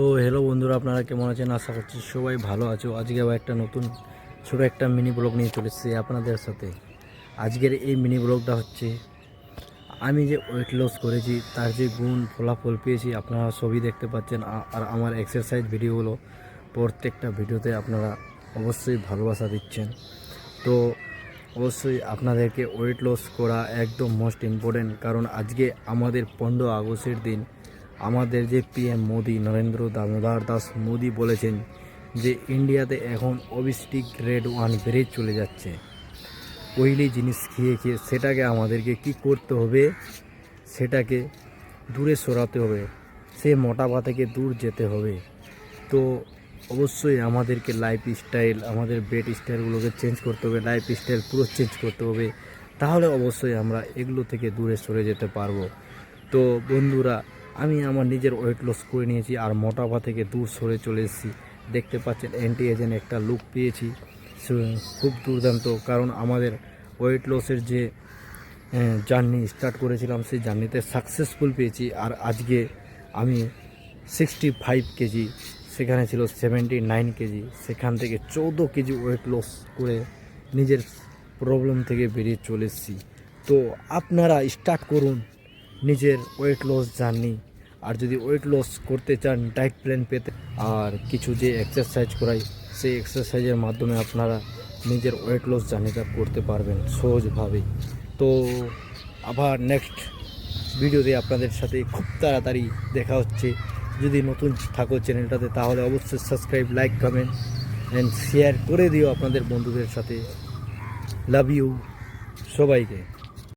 তো হ্যালো বন্ধুরা, আপনারা কেমন আছেন? আশা করছি সবাই ভালো আছো। আজকে আবার একটা নতুন, ছোটো একটা মিনি ব্লগ নিয়ে চলে এসেছি আপনাদের সাথে। আজকের এই মিনি ব্লগটা হচ্ছে, আমি যে ওয়েট লস করেছি, তার যে গুণ ফলাফল পেয়েছি, আপনারা সবই দেখতে পাচ্ছেন। আর আমার এক্সারসাইজ ভিডিওগুলো প্রত্যেকটা ভিডিওতে আপনারা অবশ্যই ভালোবাসা দিচ্ছেন। তো অবশ্যই আপনাদেরকে ওয়েট লস করা একদম মোস্ট ইম্পর্টেন্ট কারণ আজকে আমাদের পনেরো আগস্টের দিন আমাদের যে পিএম মোদি, নরেন্দ্র দামোদর দাস মোদি বলেছেন যে ইন্ডিয়াতে এখন অবিস্টিক গ্রেড ওয়ান বেড়ে চলে যাচ্ছে। ওইলি জিনিস খেয়ে খেয়ে সেটাকে আমাদেরকে কি করতে হবে? সেটাকে দূরে সরাতে হবে। সে মোটাপা থেকে দূর যেতে হবে। তো অবশ্যই আমাদেরকে লাইফ স্টাইল আমাদের বেড স্টাইলগুলোকে চেঞ্জ করতে হবে লাইফ স্টাইল পুরো চেঞ্জ করতে হবে। তাহলে অবশ্যই আমরা এগুলো থেকে দূরে সরে যেতে পারব। তো বন্ধুরা আমি আমার নিজের ওয়েট লস করে নিয়েছি আর মোটাপা থেকে দূর সরে চলে এসেছি। দেখতে পাচ্ছেন অ্যান্টি এজেন্ট একটা লুক পেয়েছি। খুব দুর্দান্ত, কারণ আমাদের ওয়েট লসের যে জার্নি স্টার্ট করেছিলাম, সেই জার্নিতে সাকসেসফুল পেয়েছি। আর আজকে আমি সিক্সটি ফাইভ কেজি সেখানে ছিল সেভেন্টি নাইন কেজি সেখান থেকে চৌদ্দ কেজি ওয়েট লস করে নিজের প্রবলেম থেকে বেরিয়ে চলে এসেছি। তো আপনারা স্টার্ট করুন নিজের ওয়েট লস জার্নি আর যদি ওয়েট লস করতে চান ডায়েট প্ল্যান পেতে, আর কিছু যে এক্সারসাইজ করাই, সেই এক্সারসাইজের মাধ্যমে আপনারা নিজের ওয়েট লস জার্নিটা করতে পারবেন সহজভাবেই। তো আবার নেক্সট ভিডিওতে আপনাদের সাথে খুব তাড়াতাড়ি দেখা হচ্ছে। যদি নতুন থাকো চ্যানেলটাতে তাহলে অবশ্যই subscribe like comment and share করে দিও আপনাদের বন্ধুদের সাথে। লাভ ইউ সবাইকে।